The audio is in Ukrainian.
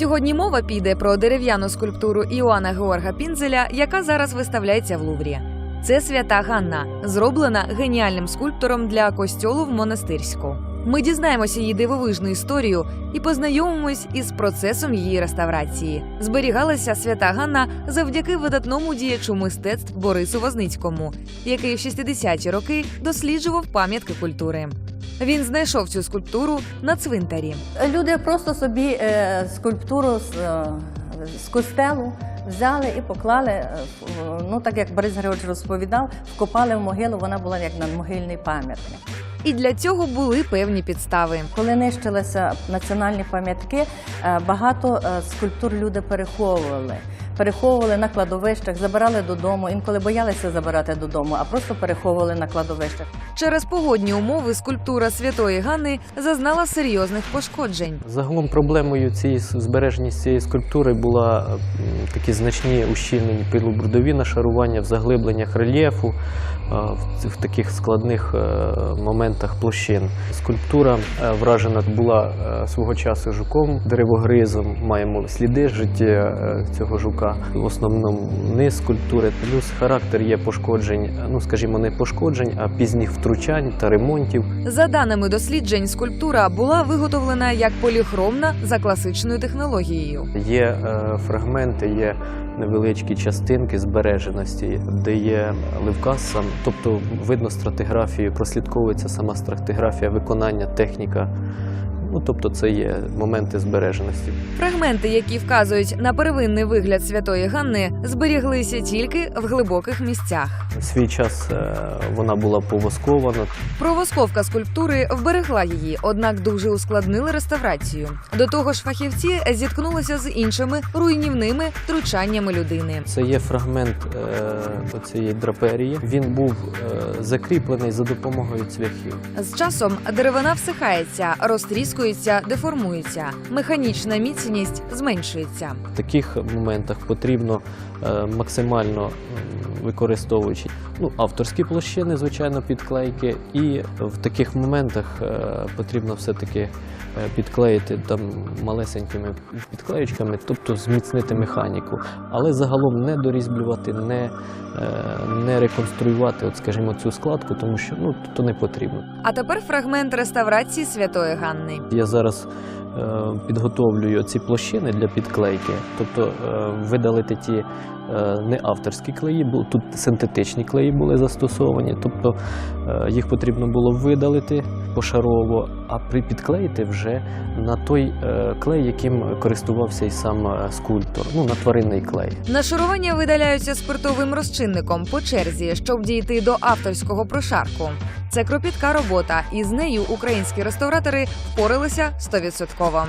Сьогодні мова піде про дерев'яну скульптуру Іоанна Георга Пінзеля, яка зараз виставляється в Луврі. Це свята Ганна, зроблена геніальним скульптором для костьолу в монастирську. Ми дізнаємося її дивовижну історію і познайомимось із процесом її реставрації. Зберігалася свята Ганна завдяки видатному діячу мистецтв Борису Возницькому, який в 60-ті роки досліджував пам'ятки культури. Він знайшов цю скульптуру на цвинтарі. Люди просто собі е, скульптуру з, е, з костелу взяли і поклали, е, в- ну так як Борис Григорович розповідав, вкопали в могилу, вона була як надмогильний пам'ятник. І для цього були певні підстави. Коли нищилися національні пам'ятки, е, багато е, скульптур люди переховували. Переховували на кладовищах, забирали додому. Інколи боялися забирати додому, а просто переховували на кладовищах. Через погодні умови скульптура святої Ганни зазнала серйозних пошкоджень. Загалом проблемою цієї збереження цієї скульптури була такі значні ущільнені пилобрудові нашарування в заглибленнях рельєфу, в, таких складних е, моментах площин. Скульптура е, вражена була е, свого часу жуком, деревогризом. Маємо сліди життя е, цього жука. В основному низ скульптури, плюс характер є пошкоджень, ну скажімо, не пошкоджень, а пізніх втручань та ремонтів. За даними досліджень, скульптура була виготовлена як поліхромна за класичною технологією. Є е, фрагменти, є невеличкі частинки збереженості, де є ливкас сам, тобто видно стратиграфію, прослідковується сама стратиграфія, виконання, техніка. Ну, тобто це є моменти збереженості. Фрагменти, які вказують на первинний вигляд святої Ганни, зберіглися тільки в глибоких місцях. В свій час е, вона була повоскована. Провосковка скульптури вберегла її, однак дуже ускладнили реставрацію. До того ж, фахівці зіткнулися з іншими руйнівними втручаннями людини. Це є фрагмент е, цієї драперії. Він був е, закріплений за допомогою цвяхів. З часом деревина всихається, розтріскується, деформується. Механічна міцність зменшується. В таких моментах потрібно е, максимально використовуючи ну, авторські площини, звичайно, підклейки, і в таких моментах е, потрібно все-таки е, підклеїти там малесенькими підклеючками, тобто зміцнити механіку, але загалом не дорізблювати, не, не реконструювати, от, скажімо, цю складку, тому що ну, то не потрібно. А тепер фрагмент реставрації святої Ганни. Я зараз е, підготовлюю ці площини для підклейки, тобто е, видалити ті е, не авторські клеї, бо тут синтетичні клеї були застосовані, тобто їх потрібно було видалити пошарово, а підклеїти вже на той клей, яким користувався і сам скульптор, ну на тваринний клей. Нашарування видаляються спиртовим розчинником по черзі, щоб дійти до авторського прошарку. Це кропітка робота, і з нею українські реставратори впоралися стовідсотково.